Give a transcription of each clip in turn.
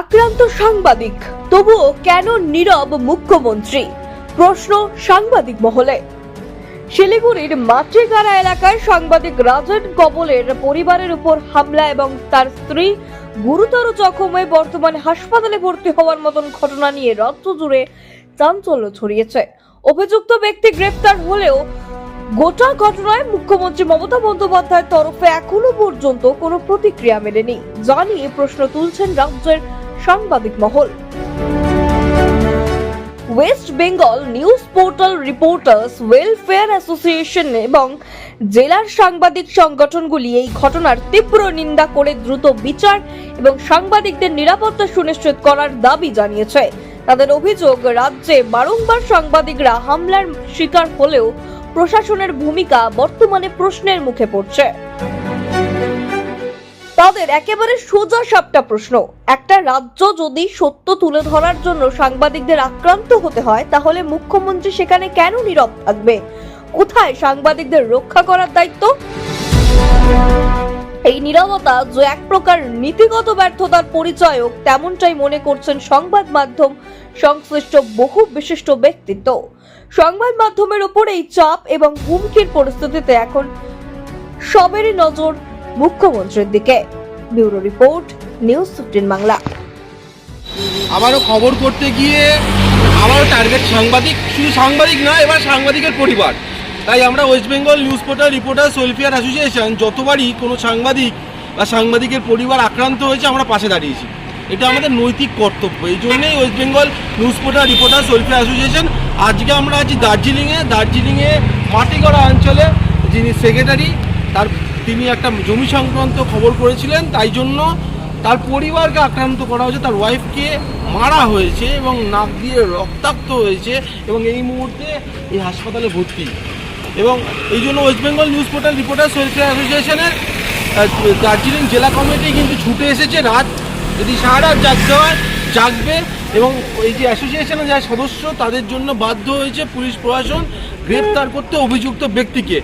আক্রান্ত সাংবাদিক, তবুও কেন নীরব মুখ্যমন্ত্রী? প্রশ্ন সাংবাদিক মহলে। শিলিগুড়ির মাতৃগাড়া এলাকায় সাংবাদিক রাজেন কবলের পরিবারের উপর হামলা এবং তার স্ত্রী গুরুতর জখম হয়ে বর্তমানে হাসপাতালে ভর্তি হওয়ার মতন ঘটনা নিয়ে রাজ্য জুড়ে চাঞ্চল্য ছড়িয়েছে। অভিযুক্ত ব্যক্তি গ্রেফতার হলেও গোটা ঘটনায় মুখ্যমন্ত্রী মমতা বন্দ্যোপাধ্যায়ের তরফে এখনও পর্যন্ত কোনো প্রতিক্রিয়া মেলেনি। জানিয়ে প্রশ্ন তুলছেন রাজ্যের সাংবাদিক মহল। West Bengal news portal reporters welfare association এবং জেলার সাংবাদিক সংগঠনগুলি এই ঘটনার তীব্র নিন্দা করে দ্রুত বিচার এবং সাংবাদিকদের নিরাপত্তা সুনিশ্চিত করার দাবি জানিয়েছে। তাদের অভিযোগ, রাজ্যে বারংবার সাংবাদিকরা হামলার শিকার হলেও প্রশাসনের ভূমিকা বর্তমানে প্রশ্নের মুখে পড়ছে। তাদের একেবারে সোজা সাপটা প্রশ্ন। একটা রাজ্য যদি সত্য তুলে ধরার জন্য সাংবাদিকদের আক্রান্ত হতে হয়, তাহলে মুখ্যমন্ত্রী সেখানে কেন নীরব থাকবে? কোথায় সাংবাদিকদের রক্ষা করার দায়িত্ব? এই নীরবতা যে এক প্রকার নীতিগত ব্যর্থতার পরিচয়ক তেমনটাই মনে করছেন সংবাদ মাধ্যম সংশ্লিষ্ট বহু বিশিষ্ট ব্যক্তিত্ব। সংবাদ মাধ্যমের উপর এই চাপ এবং হুমকির পরিস্থিতিতে এখন সবেরই নজর মুখ্যমন্ত্রীর দিকে। Bureau report, news fifteen Bangla. আবারও খবর করতে গিয়ে আবারও টার্গেট সাংবাদিক, শুধু সাংবাদিক না এবার সাংবাদিকের পরিবার। তাই আমরা West Bengal news portal reporter welfare association যতবারই কোনো সাংবাদিক বা সাংবাদিকের পরিবার আক্রান্ত হয়েছে, আমরা পাশে দাঁড়িয়েছি। এটা আমাদের নৈতিক কর্তব্য। এই জন্যেই West Bengal news portal reporter welfare association আজকে আমরা আছি দার্জিলিংয়ে। দার্জিলিংয়ে মাটিগড়া অঞ্চলে যিনি সেক্রেটারি তার তিনি একটা জমি সংক্রান্ত খবর করেছিলেন, তাই জন্য তার পরিবারকে আক্রান্ত করা হয়েছে, তার ওয়াইফকে মারা হয়েছে এবং নাক দিয়ে রক্তাক্ত হয়েছে এবং এই মুহূর্তে এই হাসপাতালে ভর্তি। এবং এই জন্য West Bengal news portal reporters welfare অ্যাসোসিয়েশনের দার্জিলিং জেলা কমিটি কিন্তু ছুটে এসেছে রাত, যদি সারা রাত জাগতে হয়, জাগবে এবং এই যে অ্যাসোসিয়েশনের যারা সদস্য, তাদের জন্য বাধ্য হয়েছে পুলিশ প্রশাসন গ্রেপ্তার করতে অভিযুক্ত ব্যক্তিকে।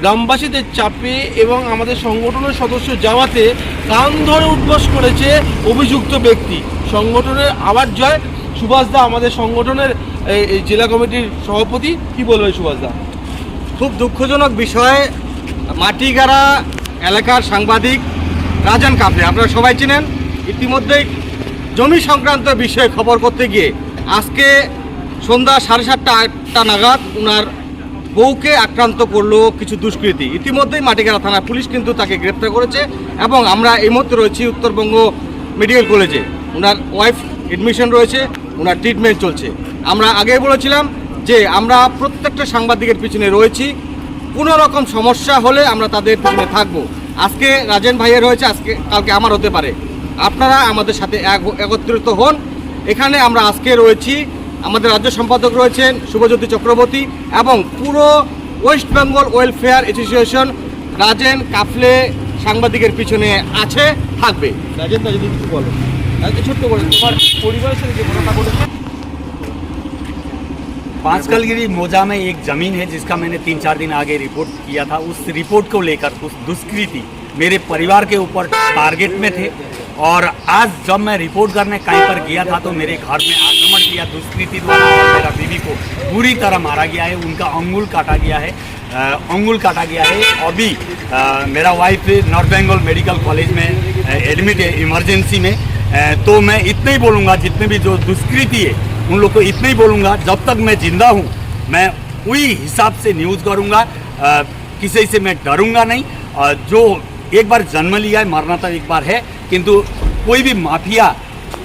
গ্রামবাসীদের চাপে এবং আমাদের সংগঠনের সদস্য যাওয়াতে কান ধরে উদ্বাস করেছে অভিযুক্ত ব্যক্তি। সংগঠনের আবার জয়। সুভাষদা আমাদের সংগঠনের জেলা কমিটির সভাপতি। কি বলবেন সুভাষদা খুব দুঃখজনক বিষয়। মাটিগাড়া এলাকার সাংবাদিক রাজান কাপড়ে আপনারা সবাই চেনেন। ইতিমধ্যেই জমি সংক্রান্ত বিষয়ে খবর করতে গিয়ে আজকে সন্ধ্যা সাড়ে সাতটা আটটা নাগাদ ওনার বউকে আক্রান্ত করল কিছু দুষ্কৃতী। ইতিমধ্যেই মাটিগাড়া থানা পুলিশ কিন্তু তাকে গ্রেপ্তার করেছে এবং আমরা এই মুহূর্তে রয়েছি উত্তরবঙ্গ মেডিকেল কলেজে। ওনার ওয়াইফ এডমিশন রয়েছে, ওনার ট্রিটমেন্ট চলছে। আমরা আগেই বলেছিলাম যে আমরা প্রত্যেকটা সাংবাদিকের পিছনে রয়েছি। কোনো রকম সমস্যা হলে আমরা তাদের পিছনে থাকব। আজকে রাজেন ভাইয়ের রয়েছে, আজকে, কালকে আমার হতে পারে। আপনারা আমাদের সাথে এক- একত্রিত হন। এখানে আমরা আজকে রয়েছি আমাদের রাজ্য সম্পাদক রয়েছেন শুভজ্যোতি চক্রবর্তী এবং পুরো West Bengal welfare association Rajen Kafle সাংবাদিকের পিছনে আছে থাকবে রাজেন্দা যদি কিছু বলো আজকে ছোট্ট করে তোমার পরিবারের সাথে যে ঘটনা ঘটেছে बांसकलगिरी मोजा में एक ज़मीन है जिसका मैंने तीन चार दिन आगे रिपोर्ट किया था उस रिपोर्ट को लेकर उस दुष्कृति मेरे परिवार के ऊपर टारगेट में थे और आज जब मैं रिपोर्ट करने कहीं पर गया था तो मेरे घर में आक्रमण किया, दुष्कृति द्वारा मेरा बीवी को पूरी तरह मारा गया है, उनका अंगुल काटा गया है अंगुल काटा गया है। अभी मेरा wife north Bengal medical college में एडमिट है इमरजेंसी में तो मैं इतना ही बोलूँगा, जितने भी जो दुष्कृति है, उन लोग को इतना ही बोलूँगा, जब तक मैं ज़िंदा हूँ, मैं वही हिसाब से न्यूज़ करूँगा किसी से मैं डरूँगा नहीं जो एक बार जन्म लिया है, मरना तो एक बार है, किंतु कोई भी माफिया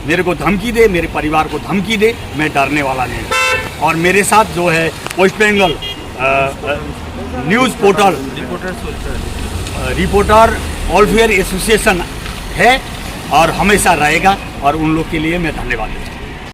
मेरे को धमकी दे, मेरे परिवार को धमकी दे, मैं डरने वाला नहीं। और मेरे साथ जो है, West Bengal news portal reporter welfare association है और हमेशा रहेगा और उन लोग के लिए मैं धन्यवाद देता